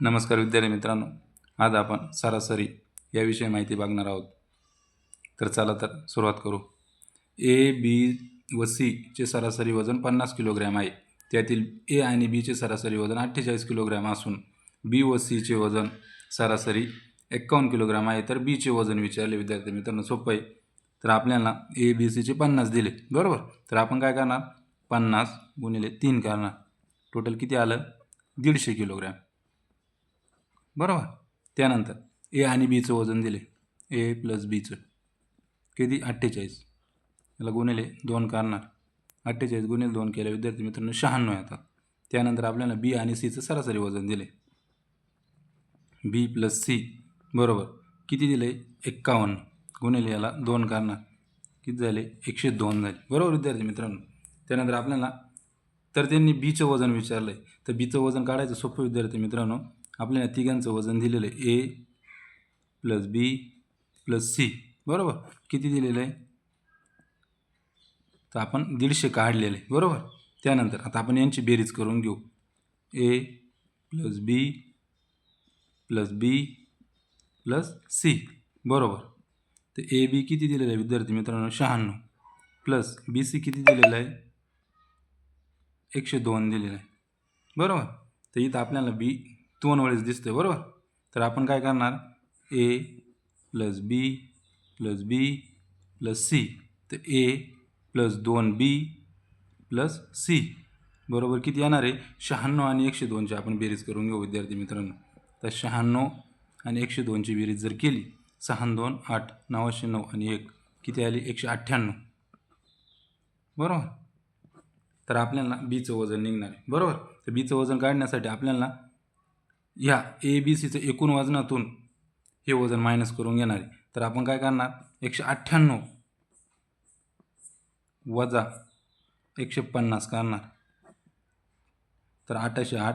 नमस्कार विद्यार्थी मित्रांनो आज आपण सरासरी याविषयी माहिती बघणार आहोत. तर चला तर सुरुवात करू. ए बी व सीचे सरासरी वजन पन्नास किलोग्रॅम आहे. त्यातील ए आणि बीचे सरासरी वजन अठ्ठेचाळीस किलोग्रॅम असून बी व सीचे वजन सरासरी एक्कावन्न किलोग्रॅम आहे. तर बीचे वजन विचारले विद्यार्थी मित्रांनो सोपं आहे. तर आपल्याला ए बी सीचे पन्नास दिले. बरोबर? तर आपण काय करणार? पन्नास गुणिले तीन करणार. टोटल किती आलं? दीडशे किलोग्रॅम. बरोबर. त्यानंतर ए आणि बीचं वजन दिले. ए प्लस बीचं. किती? अठ्ठेचाळीस. याला गुणिले दोन करणार. अठ्ठेचाळीस गुणिले दोन केले विद्यार्थी मित्रांनो शहाण्णव येतात त्यानंतर आपल्याला बी आणि सीचं सरासरी वजन दिले. B plus C. बरोबर. किती दिले? एक्कावन्न. गुणिले याला दोन करणार. किती झाले? एकशे दोन झाले. बरोबर विद्यार्थी मित्रांनो. त्यानंतर आपल्याला तर त्यांनी बीचं वजन विचारलं आहे तर बीचं वजन काढायचं सोपं विद्यार्थी मित्रांनो. आपल्याला तिघांचं वजन दिलेलं आहे. A plus B plus C. बरोबर? किती दिलेलं आहे? तर आपण दीडशे काढलेलं आहे. बरोबर? त्यानंतर आता आपण यांची बेरीज करून घेऊ. A plus B plus B plus C. बरोबर? तर ए बी किती दिलेलं आहे विद्यार्थी मित्रांनो? शहाण्णव. प्लस बी सी किती दिलेलं आहे? एकशे दोन दिलेलं आहे. बरोबर? तर इथं आपल्याला बी दोन वेळेस दिसतंय बरोबर? तर आपण काय करणार? A plus B plus B plus C तर ए प्लस दोन बी प्लस सी बरोबर किती येणार आहे? शहाण्णव आणि एकशे दोनची आपण बेरीज करून घेऊ विद्यार्थी मित्रांनो. तर शहाण्णव आणि एकशे दोनची बेरीज जर केली सहा दोन आठ नऊशे नऊ आणि एक किती आली? एकशे अठ्ठ्याण्णव. बरोबर? तर आपल्याला बीचं वजन निघणार आहे. बरोबर? तर बीचं वजन काढण्यासाठी आपल्याला ह्या ए बी सीचं एकूण वजनातून हे वजन मायनस करून घेणार आहे. तर आपण काय करणार? एकशे अठ्ठ्याण्णव वजा एकशे पन्नास करणार. तर आठाशे आठ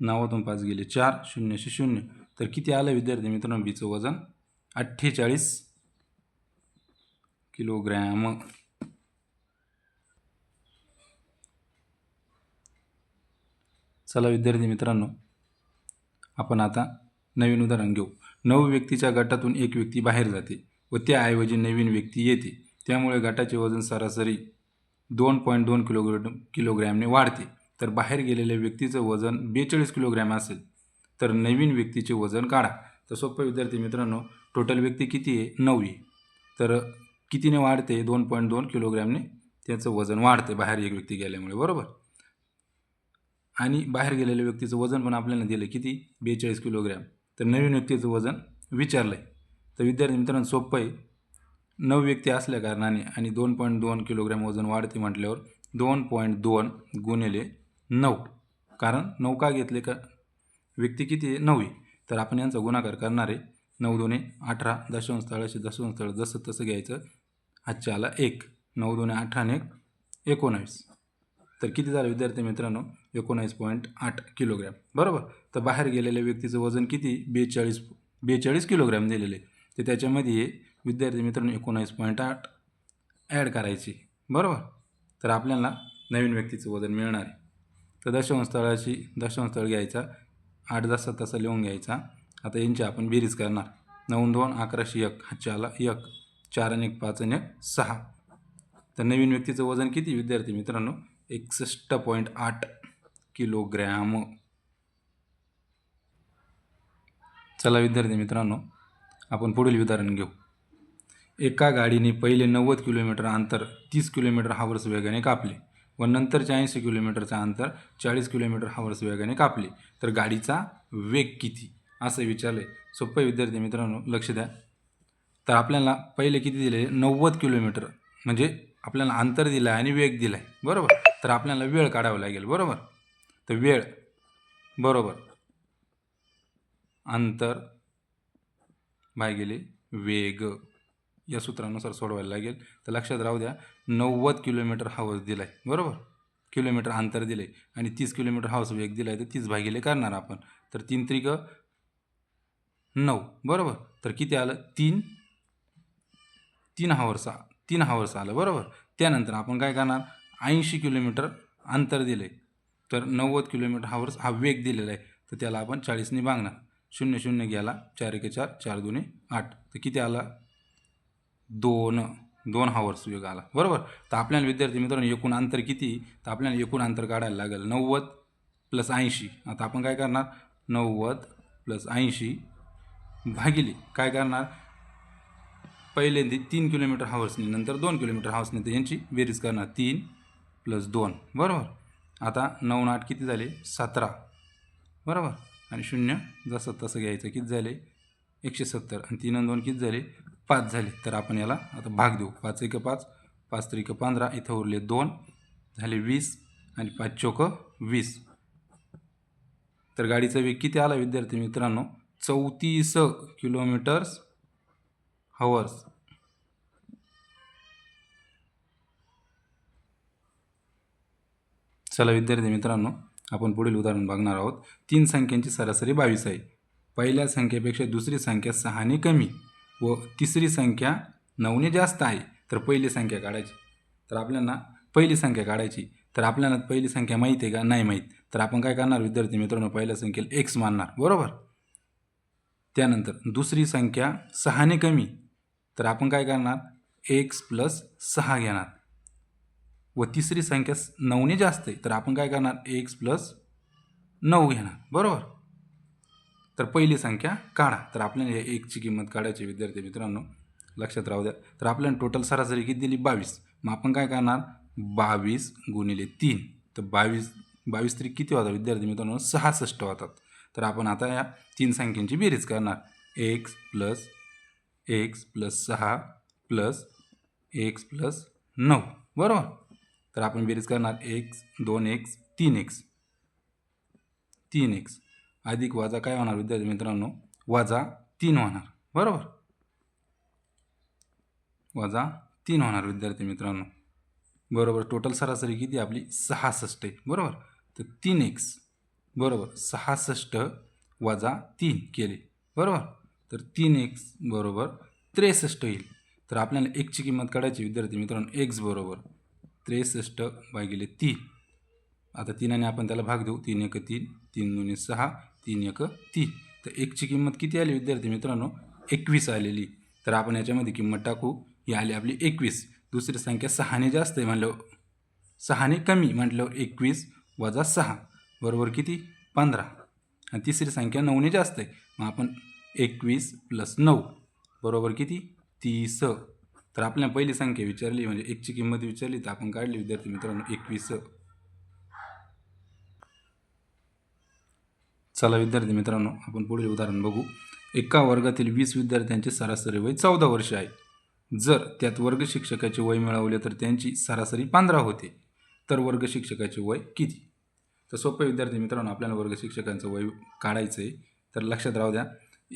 नव्वदून पाच गेले चार शून्यशे शून्य. तर किती आलं विद्यार्थी मित्रांनो? बीचं वजन अठ्ठेचाळीस किलोग्रॅम. चला विद्यार्थी मित्रांनो आपण आता नवीन उदाहरण घेऊ. नऊ व्यक्तीच्या गटातून एक व्यक्ती बाहेर जाते व त्याऐवजी नवीन व्यक्ती येते. त्यामुळे गटाचे वजन सरासरी दोन पॉईंट दोन किलोग्रॅम किलोग्रॅमने वाढते. तर बाहेर गेलेल्या व्यक्तीचं वजन बेचाळीस किलोग्रॅम असेल तर नवीन व्यक्तीचे वजन काढा. तर सोपं विद्यार्थी मित्रांनो टोटल व्यक्ती किती आहे? नऊ आहे. तर कितीने वाढते? दोन पॉईंट दोन किलोग्रॅमने त्याचं वजन वाढते बाहेर एक व्यक्ती गेल्यामुळे बरोबर? आणि बाहेर गेलेल्या व्यक्तीचं वजन पण आपल्याला दिलं. किती? बेचाळीस किलोग्रॅम. तर नवीन व्यक्तीचं वजन विचारलं आहे तर विद्यार्थी मित्रांनो सोपं आहे. नऊ व्यक्ती असल्या कारणाने आणि दोन पॉईंट दोन किलोग्रॅम वजन वाढते म्हटल्यावर दोन पॉईंट दोन गुणिले नऊ. कारण नऊ का घेतले का? व्यक्ती किती आहे? नऊ आहे. तर आपण यांचा गुणाकार करणार आहे. नऊ दोन्ही अठरा दशांश तळाशी दशांश स्थळ जसं तसं घ्यायचं. आजच्या आला एक. नऊ दोन्ही अठरा आणि एक एकोणावीस. तर किती झालं विद्यार्थी मित्रांनो? एकोणावीस पॉईंट आठ किलोग्रॅम. बरोबर. तर बाहेर गेलेल्या व्यक्तीचं वजन किती? बेचाळीस बेचाळीस किलोग्रॅम दिलेले. तर त्याच्यामध्ये विद्यार्थी मित्रांनो एकोणावीस पॉईंट आठ ॲड करायची. बरोबर. तर आपल्याला नवीन व्यक्तीचं वजन मिळणार आहे. तर दशांश तळाची घ्यायचा आठ जसा तसा लिहून घ्यायचा. आता यांची आपण बेरीज करणार. नऊ दोन अकराशे एक हातच्या एक चार आणि एक पाच आणि एक सहा. तर नवीन व्यक्तीचं वजन किती? विद्यार्थी मित्रांनो एकसष्ट पॉईंट आठ किलोग्रॅम. चला विद्यार्थी मित्रांनो आपण पुढील उदाहरण घेऊ. एका गाडीने पहिले नव्वद किलोमीटर अंतर तीस किलोमीटर हावर्स वेगाने कापले व नंतरच्या ऐंशी किलोमीटरचं अंतर चाळीस किलोमीटर हावर्स वेगाने कापले. तर गाडीचा वेग किती? असं विचारलं. आहे सोपं आहे विद्यार्थी मित्रांनो लक्ष द्या. तर आपल्याला पहिले किती दिले? नव्वद किलोमीटर. म्हणजे आपल्याला अंतर दिलं आहे आणि वेग दिला आहे बरोबर? तर आपल्याला वेळ काढावा लागेल. बरोबर? तर वेळ. बरोबर. अंतर. बाय गेले. वेग. या सूत्रानुसार सोडवायला लागेल. तर लक्षात राहू द्या. नव्वद किलोमीटर हावर्स दिला आहे बरोबर? किलोमीटर अंतर दिले आणि तीस किलोमीटर हावर्स वेग दिला आहे तर तीस भागिले करणार आपण. तर तीन त्रिक नऊ. बरोबर? तर किती आलं? तीन. तीन हावर्स तीन हावर्स आलं. बरोबर? त्यानंतर आपण काय करणार? ऐंशी किलोमीटर अंतर दिलं आहे तर नव्वद किलोमीटर हावर्स हा वेग दिलेला आहे. तर त्याला आपण चाळीसने भागणार शून्य शून्य गेला चार एके चार चार दोन्ही आठ. तर किती आला? दोन. दोन हावर्स वेग आला. बरोबर? तर आपल्याला विद्यार्थी मित्रांनो एकूण अंतर किती? तर आपल्याला एकूण अंतर काढायला लागेल. नव्वद प्लस ऐंशी. आता आपण काय करणार? नव्वद प्लस ऐंशी भागिले. काय करणार? पहिल्यांदा तीन किलोमीटर हावर्सनी नंतर दोन किलोमीटर हावर्सनी तर यांची बेरीज करणार तीन प्लस दोन. बरोबर? आता नऊ आठ किती झाले? सतरा. बरोबर? आणि शून्य जसं तसं घ्यायचं. किती झाले? एकशे सत्तर. आणि तीन आणि दोन किती झाले? पाच झाले. तर आपण याला आता भाग देऊ. पाच एक पाच पाच त्रिक पंधरा. इथं उरले दोन. झाले वीस आणि पाच चोक वीस. तर गाडीचा वेग किती आला विद्यार्थी मित्रांनो? चौतीस किलोमीटर्स हवर्स. चला विद्यार्थी मित्रांनो आपण पुढील उदाहरण बघणार आहोत. तीन संख्यांची सरासरी बावीस आहे. पहिल्या संख्येपेक्षा दुसरी संख्या सहाने कमी व तिसरी संख्या नऊने जास्त आहे. तर पहिली संख्या काढायची. तर आपल्याला पहिली संख्या काढायची. तर आपल्याला पहिली संख्या माहीत आहे का? नाही माहीत. तर आपण काय करणार विद्यार्थी मित्रांनो पहिल्या संख्येला एक्स मानणार. बरोबर? त्यानंतर दुसरी संख्या सहाने कमी. तर आपण काय करणार? एक्स प्लस सहा घेणार. व तिसरी संख्या नऊने जास्त आहे तर आपण काय करणार? एक्स प्लस नऊ घेणार बरोबर? तर पहिली संख्या काढा. तर आपल्याला हे एकची किंमत काढायची विद्यार्थी मित्रांनो लक्षात राहू द्या. तर आपल्याला टोटल सरासरी किती दिली? बावीस. मग आपण काय करणार? बावीस गुणिले तीन. तर बावीस बावीस तरी किती होतात विद्यार्थी मित्रांनो? सहासष्ट होतात. तर आपण आता या तीन संख्यांची बेरीज करणार. एक्स प्लस एक्स प्लस सहा प्लस एक्स प्लस नऊ. बरोबर? तर आपण बेरीज करणार एक्स दोन एक्स तीन एक्स तीन एक्स अधिक वजा काय होणार विद्यार्थी मित्रांनो? वजा तीन होणार. बरोबर? वजा तीन होणार विद्यार्थी मित्रांनो. बरोबर. टोटल सरासरी किती? आपली सहासष्ट आहे. बरोबर? तर तीन एक्स बरोबर. सहासष्ट वजा तीन केले. बरोबर? तर तीन एक्स बरोबर त्रेसष्ट येईल. तर आपल्याला एकची किंमत काढायची विद्यार्थी मित्रांनो. एक्स बरोबर. त्रेसष्ट भागिले तीन. आता तीनाने आपण त्याला भाग देऊ. तीन एक तीन तीन दोन्ही सहा तीन एक तीन. तर एकची किंमत किती आली विद्यार्थी मित्रांनो? एकवीस आलेली. तर आपण याच्यामध्ये किंमत टाकू. ही आली आपली एकवीस. दुसरी संख्या सहाने जास्त आहे म्हणलं सहाने कमी म्हटल्यावर एकवीस वजा सहा. बरोबर किती? पंधरा. आणि तिसरी संख्या नऊने जास्त आहे. मग आपण एकवीस प्लस नऊ. बरोबर किती? तीस. तर आपल्याला पहिली संख्या विचारली म्हणजे एकची किंमत विचारली तर आपण काढली. विद्यार्थी मित्रांनो एकवीस. चला विद्यार्थी मित्रांनो आपण पुढील उदाहरण बघू. एका वर्गातील वीस विद्यार्थ्यांचे सरासरी वय चौदा वर्ष आहे. जर त्यात वर्ग शिक्षकाचे वय मिळवले तर त्यांची सरासरी पंधरा होते. तर वर्ग शिक्षकाचे वय किती? तर सोपं विद्यार्थी मित्रांनो आपल्याला वर्ग शिक्षकांचं वय काढायचं आहे तर लक्षात राहू द्या.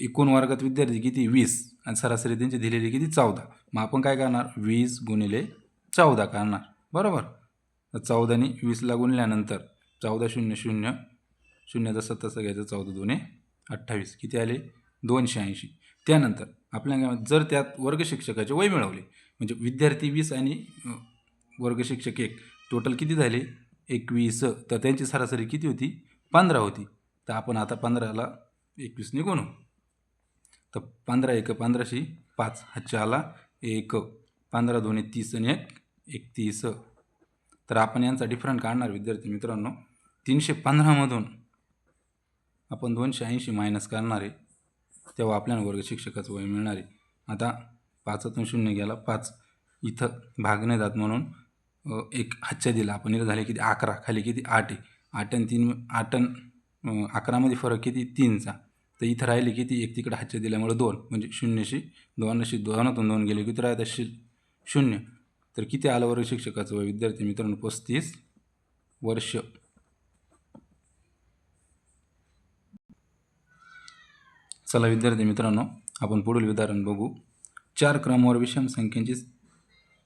एकूण वर्गात विद्यार्थी किती? वीस. आणि सरासरी त्यांची दिलेली किती? चौदा. मग आपण काय करणार? वीस गुणिले चौदा करणार. बरोबर? तर चौदाने वीसला गुणल्यानंतर चौदा शून्य शून्य. शून्य जसं तसं घ्यायचं चौदा दोन्ही अठ्ठावीस. किती आले? दोनशे ऐंशी. त्यानंतर आपल्या जर त्यात वर्ग शिक्षकाचे वय मिळवले म्हणजे विद्यार्थी वीस आणि वर्गशिक्षक वर्ग शिक्षक एक टोटल किती झाले? एकवीस. तर त्यांची सरासरी किती होती? पंधरा होती. तर आपण आता पंधराला एकवीसने गुणू तर पंधरा एक पंधराशे पाच हा आला एक पंधरा दोन्ही तीस आणि एक एकतीस तर आपण यांचा डिफरंट काढणार विद्यार्थी मित्रांनो. तीनशे पंधरामधून आपण दोनशे ऐंशी मायनस करणार आहे. तेव्हा आपल्याला वर्ग शिक्षकाचं वय मिळणार आहे. आता पाचातून शून्य गेला पाच इथं भाग नाही जात म्हणून एक हातच्या दिला. आपण इथं झाले किती? अकरा. खाली किती? आठ आहे. आठ आणि तीन आठ आणि अकरामध्ये फरक किती? तीनचा. तर इथं राहिले किती एक तिकडे हातच्या दिल्यामुळे दोन म्हणजे शून्यशी दोनशी दोनातून दोन गेले किती राहतात शि शून्य. तर किती आलं वर्ग शिक्षकाचं वय? विद्यार्थी मित्रांनो पस्तीस वर्ष. चला विद्यार्थी मित्रांनो आपण पुढील उदाहरण बघू. चार क्रमावर विषम संख्येची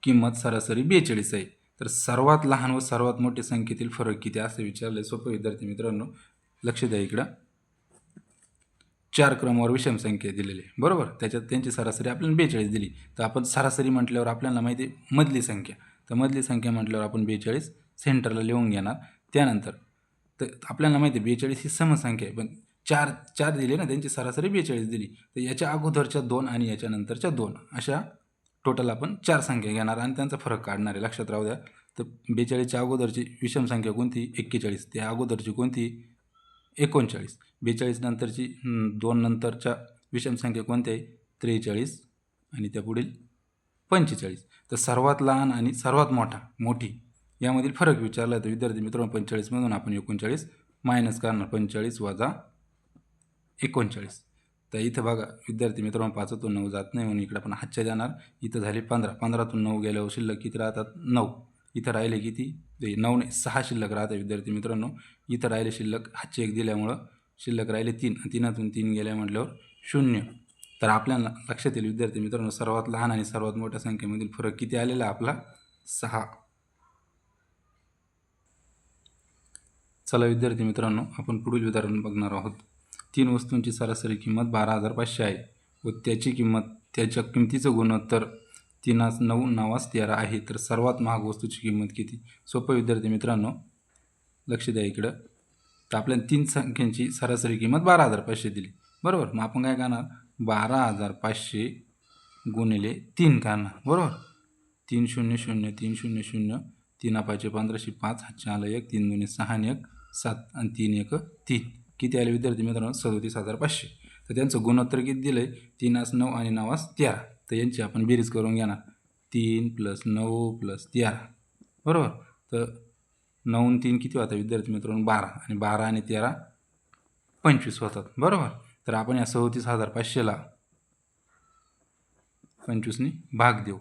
किंमत सरासरी बेचाळीस आहे. तर सर्वात लहान व सर्वात मोठी संख्येतील फरक किती असे विचारलं. सोपं विद्यार्थी मित्रांनो लक्ष द्या इकडं. चार क्रमवार विषम संख्या दिलेली आहे. बरोबर? त्याच्यात त्यांची सरासरी आपल्याला बेचाळीस दिली. तर आपण सरासरी म्हटल्यावर आपल्याला माहिती आहे मधली संख्या. तर मधली संख्या म्हटल्यावर आपण बेचाळीस सेंटरला लिहून घेणार. त्यानंतर तर आपल्याला माहिती आहे बेचाळीस ही समसंख्या आहे. पण चार चार दिले ना त्यांची सरासरी बेचाळीस दिली. तर याच्या अगोदरच्या दोन आणि याच्यानंतरच्या दोन. अशा टोटल आपण चार संख्या घेणार आणि त्यांचा फरक काढणार आहे. लक्षात राहू द्या. तर बेचाळीसच्या अगोदरची विषम संख्या कोणती? एक्केचाळीस. त्या अगोदरची कोणती? एकोणचाळीस. बेचाळीस नंतरची दोन नंतरच्या विषम संख्या कोणत्या आहे? त्रेचाळीस आणि त्या पुढील पंचेचाळीस. तर सर्वात लहान आणि सर्वात मोठा मोठी यामधील फरक विचारला तर विद्यार्थी मित्रांनो पंचेचाळीसमधून आपण एकोणचाळीस मायनस करणार. पंचेचाळीस वजा एकोणचाळीस. तर इथं बघा विद्यार्थी मित्रांनो पाचातून नऊ जात नाही म्हणून इकडे आपण हातच्या जाणार इथं झाले पंधरा. पंधरातून नऊ गेल्यावर शिल्लक किती राहतात? नऊ. इथं राहिले किती? नऊ नाही सहा शिल्लक राहतात विद्यार्थी मित्रांनो. इथं राहिले शिल्लक हातचे एक दिल्यामुळं शिल्लक राहिले तीन. तीनातून तीन गेल्या म्हटल्यावर शून्य. तर आपल्याला लक्षात येईल विद्यार्थी मित्रांनो सर्वात लहान आणि सर्वात मोठ्या संख्येमधील फरक किती आलेला आपला? सहा. चला विद्यार्थी मित्रांनो आपण पुढील उदाहरण बघणार आहोत. तीन वस्तूंची सरासरी किंमत बारा हजार पाचशे आहे. व त्याची किंमत त्याच्या किमतीचं गुणोत्तर तीनास नऊ नावास तेरा आहे. तर सर्वात महाग वस्तूची किंमत किती? सोपं विद्यार्थी मित्रांनो लक्ष द्या इकडं. तर आपल्याला तीन संख्यांची सरासरी किंमत बारा हजार पाचशे दिली. बरोबर? मग आपण काय करणार? बारा हजार पाचशे गुणिले तीन करणार. बरोबर? तीन शून्य शून्य तीन शून्य शून्य तीन पाचशे पंधराशे पाच चार आलं एक तीन दोन्ही सहा आणि एक सात आणि तीन एक तीन. किती आले विद्यार्थी मित्रांनो? सदोतीस हजार पाचशे. तर त्यांचं गुणोत्तर किती दिलं आहे तीनास नऊ आणि नवास तेरा. तर यांची आपण बेरीज करून घेणार. तीन प्लस नऊ प्लस तेरा. बरोबर? तर नऊ तीन किती होतात विद्यार्थी मित्रांनो? बारा. आणि बारा आणि तेरा पंचवीस होतात. बरोबर? तर आपण या सदोतीस हजार पाचशेला पंचवीसने भाग देऊ.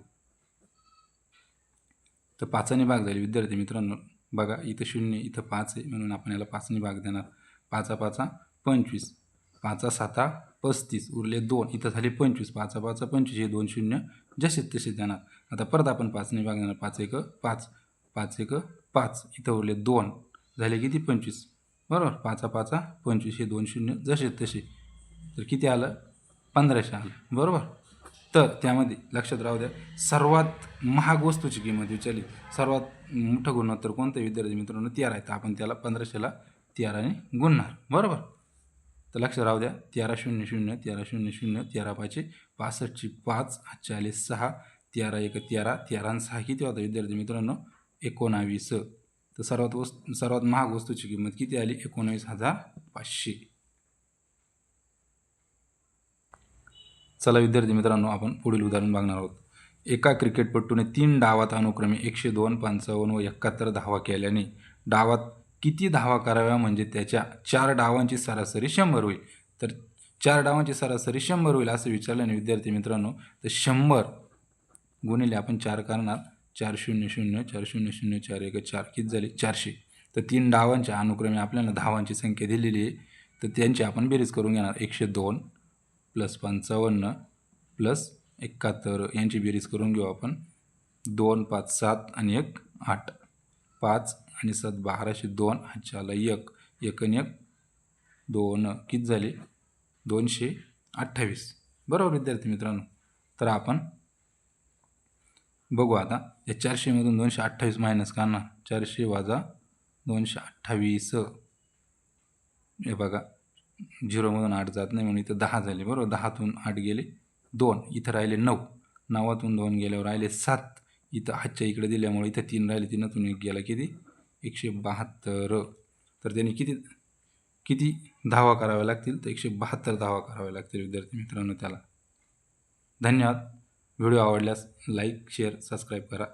तर पाचाने भाग झाली विद्यार्थी मित्रांनो. बघा इथं शून्य इथं पाच आहे. म्हणून आपण याला पाचने भाग देणार. पाचा पाचा पंचवीस. पाचा साता पस्तीस उरले दोन. इथं झाले पंचवीस. पाचा पाचा पंचवीस. हे दोन शून्य. जसे तसे देणार आता परत आपण पाचने भाग देणार पाच एक पाच. पाच एक पाच. इथं उरले दोन. झाले किती? पंचवीस. बरोबर? पाचा पाचा पंचवीस. हे दोन शून्य. जसे तसे. तर किती आलं? पंधराशे आलं. बरोबर? तर त्यामध्ये लक्षात राहू द्या सर्वात महाग वस्तूची किंमत विचारली. सर्वात मोठं गुणोत्तर कोणतं? विद्यार्थी मित्रांनो तेरा आहे तर आपण त्याला पंधराशेला तेराने गुणणार. बरोबर? तर लक्ष राहू द्या. तेरा शून्य शून्य तेरा शून्य शून्य तेरा पाचशे पासष्टची पाच चाळीस सहा तेरा एक तेरा तेरा सहा किती होता विद्यार्थी मित्रांनो? एकोणावीस. तर सर्वात वस्तू सर्वात महाग वस्तूची किंमत किती आली? एकोणावीस हजार पाचशे. चला विद्यार्थी मित्रांनो आपण पुढील उदाहरण बघणार आहोत. एका क्रिकेटपटूने तीन डावात अनुक्रमे एकशे दोन पंचावन्न व एकाहत्तर धावा केल्याने डावात किती धावा कराव्या म्हणजे त्याच्या चार डावांची सरासरी शंभर होईल. तर चार डावांची सरासरी शंभर होईल असं विचारल्याने विद्यार्थी मित्रांनो तर शंभर गुणिले आपण चार करणार. चार शून्य शून्य चार शून्य शून्य चार एक चार किती झाले? चारशे. तर तीन डावांच्या अनुक्रमे आपल्याला धावांची संख्या दिलेली आहे. तर त्यांची आपण बेरीज करून घेणार. एकशे दोन प्लस पंचावन्न प्लस एकाहत्तर यांची बेरीज करून घेऊ आपण. दोन पाच सात आणि एक आठ. पाच आणि सात बाराशे दोन हातच्या एक एकन एक दोन किती झाले? दोनशे अठ्ठावीस. बरोबर विद्यार्थी मित्रांनो? तर आपण बघू आता. या चारशेमधून दोनशे अठ्ठावीस मायनस करणार. चारशे वाजा दोनशे अठ्ठावीस. हे बघा. झिरोमधून आठ जात नाही म्हणून इथं दहा झाले. बरोबर? दहातून आठ गेले दोन. इथं राहिले नऊ. नवातून दोन गेल्यावर राहिले सात. इथं हातच्या इकडे दिल्यामुळे इथं तीन राहिले. तीनातून एक गेला किती? एकशे बहात्तर. तर त्यांनी किती किती धावा कराव्या लागतील? तर एकशे बहात्तर धावा कराव्या लागतील विद्यार्थी मित्रांनो त्याला. धन्यवाद. व्हिडिओ आवडल्यास लाईक शेअर सबस्क्राईब करा.